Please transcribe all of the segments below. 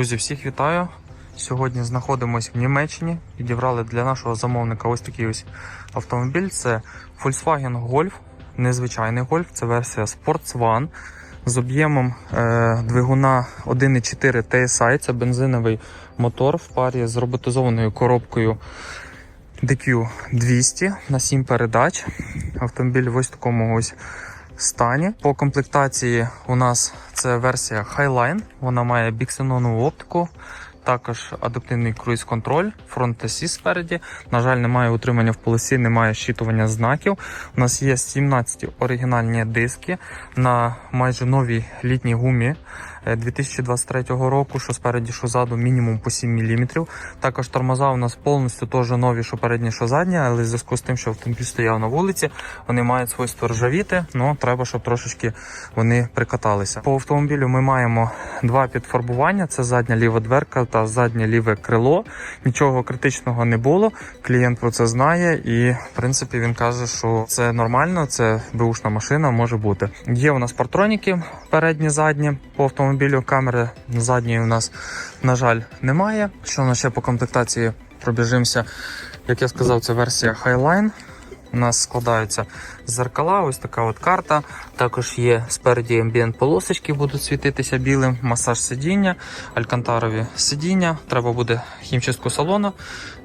Друзі, всіх вітаю. Сьогодні знаходимося в Німеччині. Підібрали для нашого замовника ось такий ось автомобіль. Це Volkswagen Golf, незвичайний Golf, це версія Sports One з об'ємом е, двигуна 1.4 TSI. Це бензиновий мотор в парі з роботизованою коробкою DQ200 на 7 передач. Автомобіль в ось такому ось стані. По комплектації у нас це версія Highline. Вона має біксенонову оптику. Також адаптивний круїз-контроль, фронт асі спереді. На жаль, немає утримання в полосі, немає щитування знаків. У нас є 17 оригінальні диски на майже новій літній гумі 2023 року, що спереді, що ззаду, мінімум по 7 мм. Також тормоза у нас повністю теж нові, що передні, що задні, але в зв'язку з тим, що автомобіль стояв на вулиці, вони мають свойство ржавіти, але треба, щоб трошечки вони прикаталися. По автомобілю ми маємо два підфарбування: це задня ліва дверка та заднє ліве крило. Нічого критичного не було. Клієнт про це знає, і в принципі він каже, що це нормально, це беушна машина може бути. Є у нас партроніки передні, задні по автомобілю. Камери задньої у нас, на жаль, немає. Що у ще по комплектації пробіжимося? Як я сказав, це версія Highline. У нас складаються зеркала, ось така от карта. Також є спереді амбієнт полосочки, будуть світитися білим, масаж сидіння, алькантарові сидіння. Треба буде хімчистку салону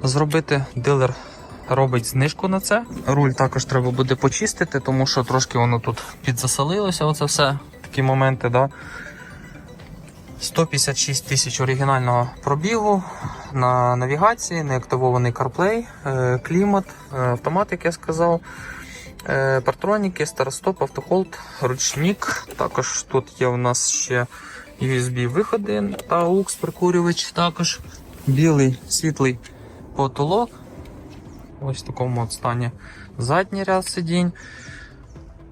зробити. Дилер робить знижку на це. Руль також треба буде почистити, тому що трошки воно тут підзасолилося. Оце все такі моменти. Да? 156 тисяч оригінального пробігу на навігації, неактивований CarPlay, е, клімат, е, автомат, як я сказав, е, партроніки, старостоп, автохолд, ручник. Також тут є у нас ще USB-виходи та AUX прикурювач. Також білий світлий потолок. Ось в такому стані задній ряд сидінь.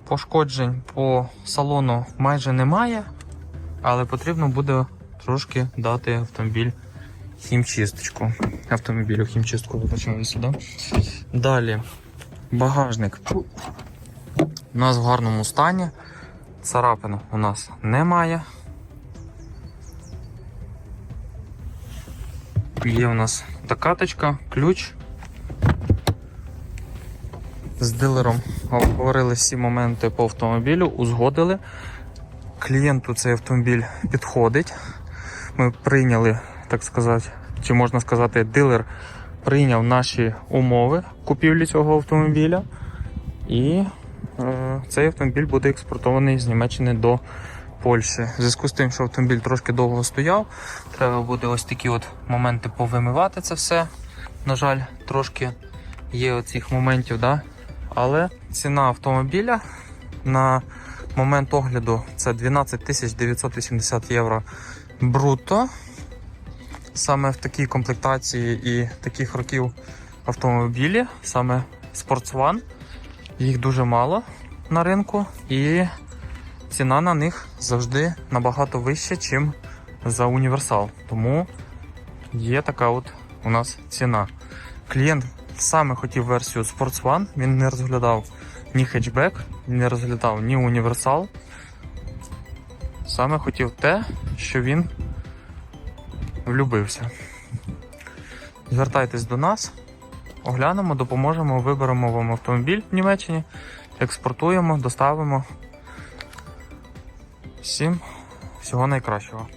Пошкоджень по салону майже немає але потрібно буде трошки дати автомобіль хімчисточку. Автомобілю хімчистку вибачаюся, да? Далі багажник у нас в гарному стані. Царапин у нас немає. Є у нас докаточка, ключ. З дилером обговорили всі моменти по автомобілю, узгодили клієнту цей автомобіль підходить. Ми прийняли, так сказати, чи можна сказати, дилер прийняв наші умови купівлі цього автомобіля. І е, цей автомобіль буде експортований з Німеччини до Польщі. В зв'язку з тим, що автомобіль трошки довго стояв, треба буде ось такі от моменти повимивати це все. На жаль, трошки є оцих моментів, да? але ціна автомобіля на Момент огляду це 12 980 євро бруто. Саме в такій комплектації і таких років автомобілі, саме Sports One. Їх дуже мало на ринку, і ціна на них завжди набагато вища, ніж за універсал. Тому є така от у нас ціна. Клієнт саме хотів версію Sports One, він не розглядав ні хетчбек, не розглядав ні універсал. Саме хотів те, що він влюбився. Звертайтесь до нас, оглянемо, допоможемо, виберемо вам автомобіль в Німеччині, експортуємо, доставимо. Всім всього найкращого.